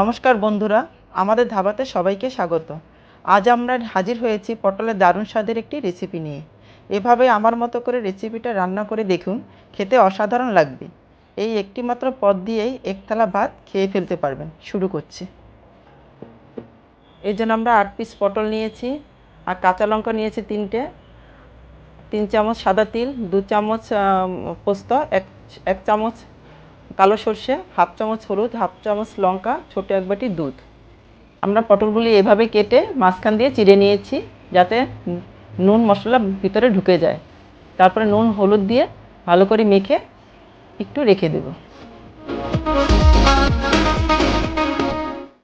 নমস্কার বন্ধুরা, আমাদের ধাবাতে সবাইকে স্বাগত। আজ আমরা হাজির হয়েছি পটলের দারুণ স্বাদের একটি রেসিপি নিয়ে। এভাবে আমার মতো করে রেসিপিটা রান্না করে দেখুন, খেতে অসাধারণ লাগবে। এই একটি মাত্র পদ দিয়েই একতলা ভাত খেয়ে ফেলতে পারবেন। শুরু করছি। এই জন্য আমরা আট পিস পটল নিয়েছি, আর কাঁচা লঙ্কা নিয়েছি তিনটে, তিন চামচ সাদা তিল, দু চামচ পোস্ত, এক এক চামচ কালো সর্ষে, হাফ চামচ হলুদ, হাফ চামচ লঙ্কা, ছোটো এক বাটি দুধ। আমরা পটলগুলি এভাবে কেটে মাঝখান দিয়ে চিড়ে নিয়েছি যাতে নুন মশলা ভিতরে ঢুকে যায়। তারপরে নুন, হলুদ দিয়ে ভালো করে মেখে একটু রেখে দেব।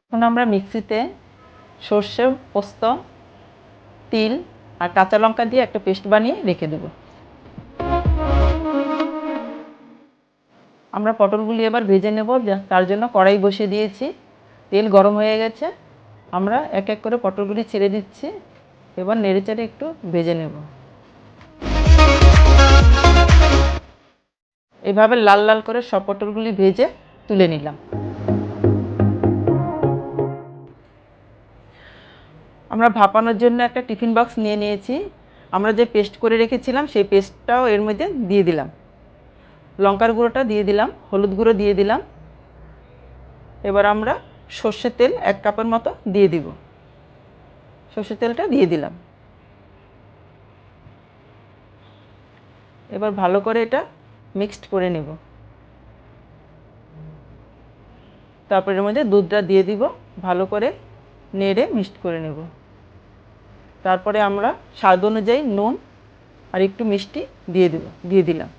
এখন আমরা মিক্সিতে সর্ষে, পোস্ত, তিল আর কাঁচা লঙ্কা দিয়ে একটা পেস্ট বানিয়ে রেখে দেবো। আমরা পটলগুলি এবার ভেজে নেব তার জন্য কড়াই বসিয়ে দিয়েছি। তেল গরম হয়ে গেছে। আমরা এক এক করে পটলগুলি ছেড়ে দিচ্ছি। এবার নেড়েচেড়ে একটু ভেজে নেব। এভাবে লাল লাল করে সব পটলগুলি ভেজে তুলে নিলাম। আমরা ভাপানোর জন্য একটা টিফিন বক্স নিয়ে নিয়েছি। আমরা যে পেস্ট করে রেখেছিলাম, সেই পেস্টটাও এর মধ্যে দিয়ে দিলাম। লঙ্কার গুঁড়োটা দিয়ে দিলাম, হলুদ গুঁড়ো দিয়ে দিলাম। এবার আমরা সর্ষের তেল এক কাপের মতো দিয়ে দিব। সর্ষের তেলটা দিয়ে দিলাম। এবার ভালো করে এটা মিক্সড করে নেব। তারপরে এর মধ্যে দুধটা দিয়ে দিব, ভালো করে নেড়ে মিক্সড করে নেব। তারপরে আমরা স্বাদ অনুযায়ী নুন আর একটু মিষ্টি দিয়ে দেব, দিয়ে দিলাম।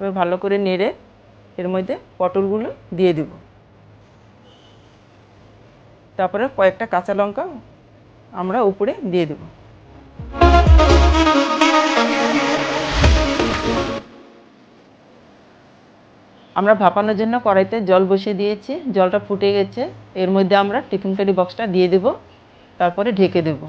এবার ভালো করে নেড়ে এর মধ্যে পটলগুলো দিয়ে দেব। তারপরে কয়েকটা কাঁচা লঙ্কা আমরা উপরে দিয়ে দেব। আমরা ভাপানোর জন্য কড়াইতে জল বসিয়ে দিয়েছি, জলটা ফুটে গেছে। এর মধ্যে আমরা টিফিন কারি বক্সটা দিয়ে দেব, তারপরে ঢেকে দেব।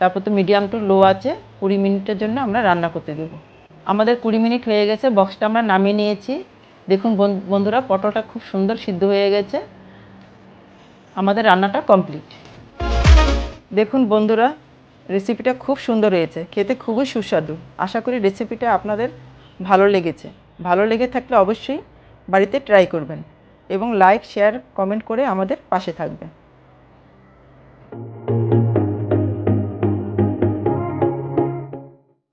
তারপর তো মিডিয়াম টু লো আছে, কুড়ি মিনিটের জন্য আমরা রান্না করতে দেবো। আমাদের কুড়ি মিনিট হয়ে গেছে বক্সটা আমরা নামিয়ে নিয়েছি। দেখুন বন- বন্ধুরা, পটলটা খুব সুন্দর সিদ্ধ হয়ে গেছে। আমাদের রান্নাটা কমপ্লিট দেখুন বন্ধুরা রেসিপিটা খুব সুন্দর হয়েছে, খেতে খুবই সুস্বাদু। আশা করি রেসিপিটা আপনাদের ভালো লেগেছে। ভালো লেগে থাকলে অবশ্যই বাড়িতে ট্রাই করবেন এবং লাইক শেয়ার কমেন্ট করে আমাদের পাশে থাকবেন।